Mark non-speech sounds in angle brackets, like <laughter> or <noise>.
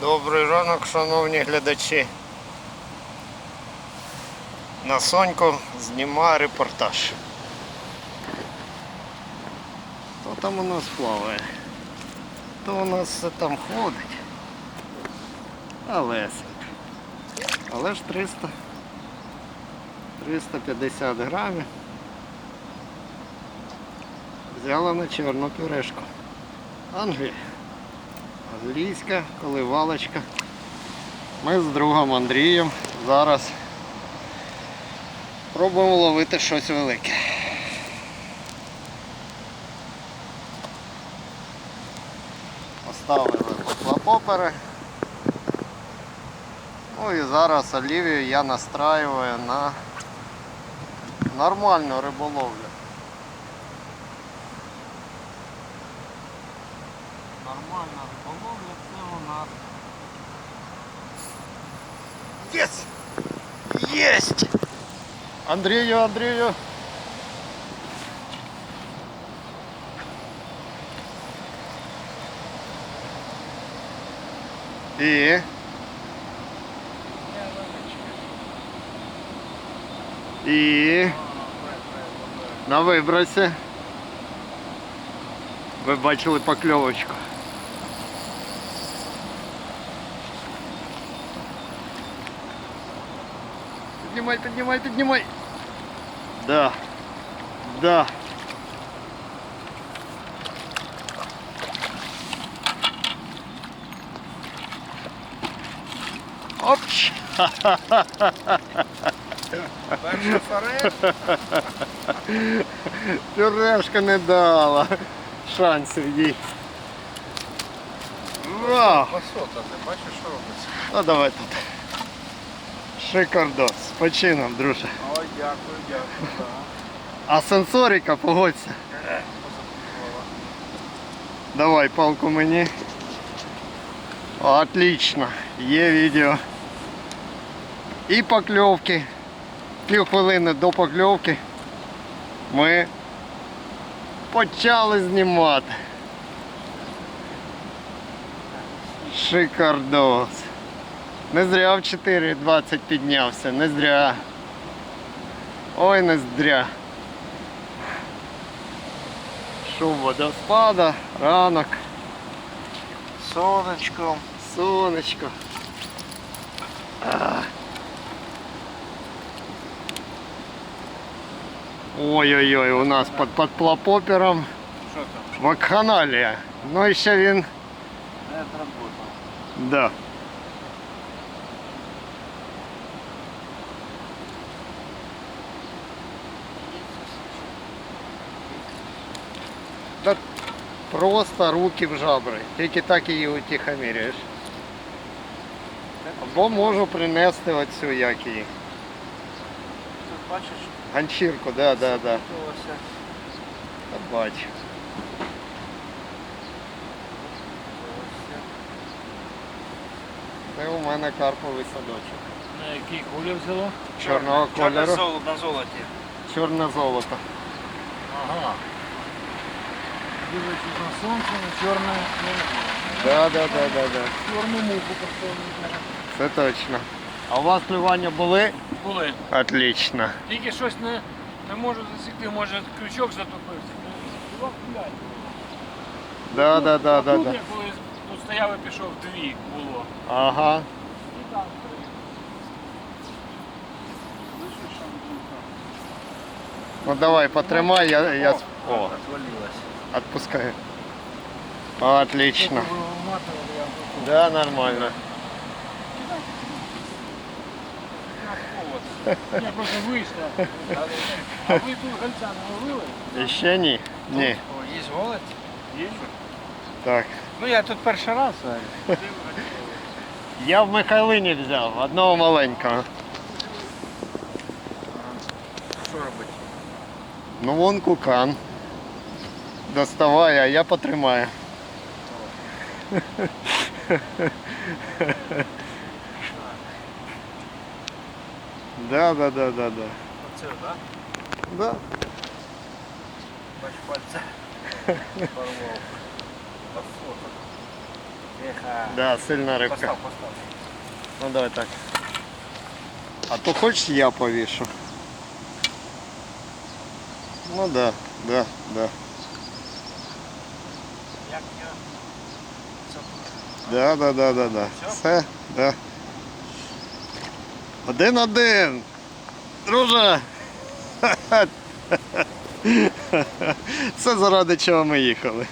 Добрий ранок, шановні глядачі. На Соньку знімає репортаж. Хто там у нас плаває? Хто у нас все там ходить? Олесик. Але ж 300. 350 грамів. Взяла на чорну пюрешку. Англія. Англійська коливалочка. Ми з другом Андрієм зараз пробуємо ловити щось велике. Поставили поплапопери. Ну і зараз Олівію я настраюю на нормальну риболовлю. Нормальна риболовля це у нас. Єс! Єсть! Андрію, Андрію! І? І? На вибросі. Ви бачили покльовочку. Піднімай, піднімай, піднімай. Да. Да. Опч. Перший форель. Пюрешка не дала шансів їй. Ура! Висота, ти бачиш, що робиться? Ну давай тут. Шикардос. З почином, друже. Ой, дякую, дякую. да. А сенсорика, погодься. Давай палку мені. Отлично. Є відео. І покльовки. Пів хвилини до покльовки ми почали знімати. Шикардос. Не зря в 4.20 піднявся, не зря. Ой, не зря. Шум водоспада, ранок, Сонечко. сонечко. А. Ой-ой-ой, у нас під подплапопером Що там? вакханалія. Ну і ще він, Не отработав. да. Да просто руки в жабри. Тільки так її утихомирюєш. Або можу принести оцю як її. Тут бачиш, Ганчірку, да, да, да. Та бачу. Це у мене карповий садочок. На який колір взяло? Чорного Чорне кольору. золото на золоті. Чорне золото. Ага. Дивлячись на сонце, на чорне, Да, да, да, да, да. чорну муку поставили. Це точно. А у вас клювання були? Були. Отлично. Тільки щось не, не можу засікти, може крючок затопився. Гуляє. Да, да, да, да, Тут да. я коли тут стояв і пішов дві було. Ага. І там. Ну давай, потримай, я, я... О, Отвалилось. отпускаю. Отлично. Ви виматували, я тут. Да, нормально. Я просто вийшла. А ви тут гальця не ловили? Ще ні? Ні. О, є голод? Є. Так. Ну я тут перший раз. Я в Михайлині взяв, одного маленького. Що робити? Ну вон кукан. Доставай, а я потримаю. Да, да, да, да, да. Оце, так? Да. Бач пальця. Порвав. Посота. Ех, А, Да, сильна рибка. Постав, постав. Ну давай так. А то хочеш я повішу? Ну да, да, да. Як я? Да, да, да, да, да. Все, да. Один-один. Друже. <laughs> Це заради чого ми їхали.